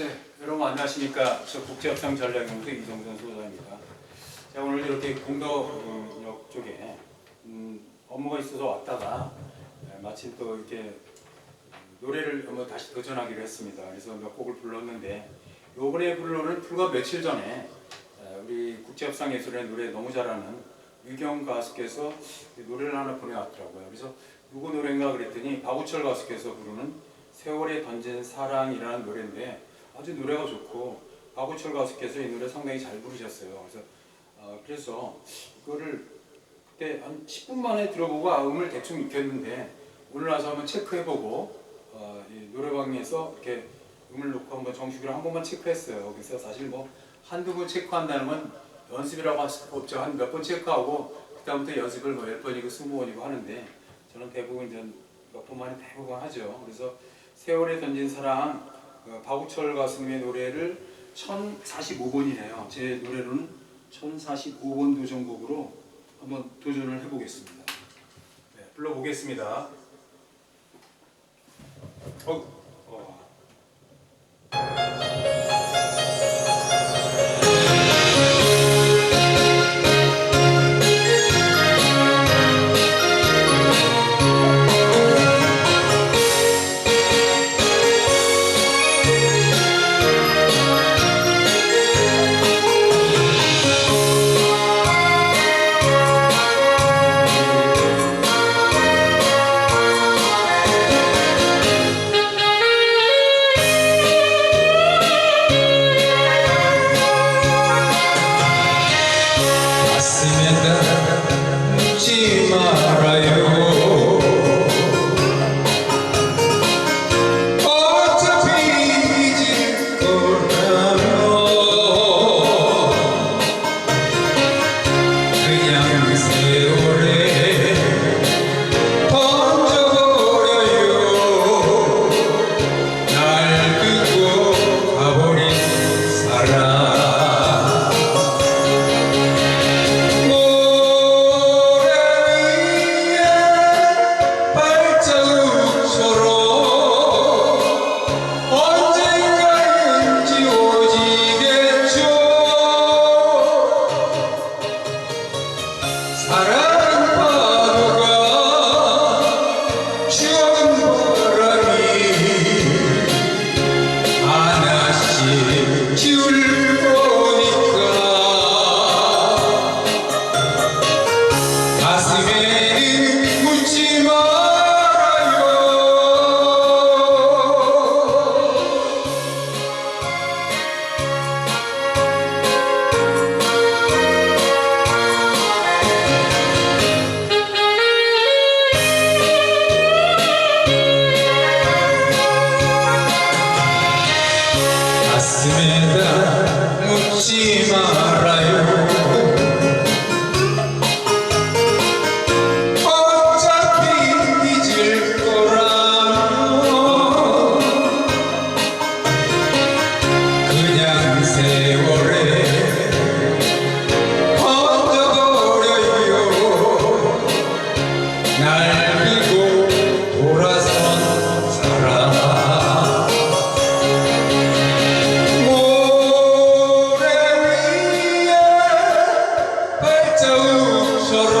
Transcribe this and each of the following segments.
네, 여러분 안녕하십니까. 저 국제협상 전략연구소 이정전 소장입니다. 제가 오늘 이렇게 공덕역 쪽에 음, 업무가 있어서 왔다가 네, 마침 또 이렇게 노래를 한번 다시 도전하기로 했습니다. 그래서 몇 곡을 불렀는데 요번에 불러는 불과 며칠 전에 에, 우리 국제협상 예술의 노래 너무 잘하는 유경 가수께서 노래를 하나 보내왔더라고요. 그래서 누구 노래인가 그랬더니 박우철 가수께서 부르는 세월에 던진 사랑이라는 노래인데 아주 노래가 좋고 박우철 가수께서 이 노래 상당히 잘 부르셨어요. 그래서 어, 그래서 이거를 그때 한 10분 만에 들어보고 아, 음을 대충 익혔는데 오늘 와서 한번 체크해보고 어, 이 노래방에서 이렇게 음을 놓고 한번 정식으로 한 번만 체크했어요. 그래서 사실 뭐 한두 번 체크한다는 건 연습이라고 할 수 없죠. 한 몇 번 체크하고 그다음부터 연습을 뭐 10번이고 20번이고 하는데 저는 대부분 이제 몇 번만에 대부분 하죠. 그래서 세월에 던진 사랑 어, 박우철 가수님의 노래를 1045번이래요. 제 노래로는 1045번 도전곡으로 한번 도전을 해보겠습니다. 네, 불러보겠습니다. 어, 어. 가 세월에 던져버려요. 날 두고 돌아선 사람. 모래 위에 발자국처럼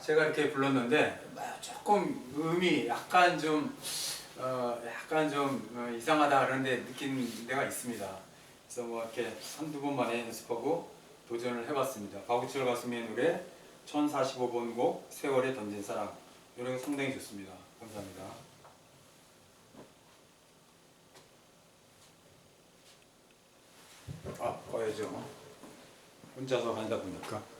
제가 이렇게 불렀는데 아, 조금 음이 약간 좀 어, 약간 좀 어, 이상하다 그런데 느낀 데가 있습니다. 그래서 뭐 이렇게 한두 번 만에 연습하고 도전을 해봤습니다. 바구철 가수의 노래 1045번 곡 세월에 던진 사랑 노래가 상당히 좋습니다. 감사합니다. 아, 꺼야죠. 혼자서 한다 보니까.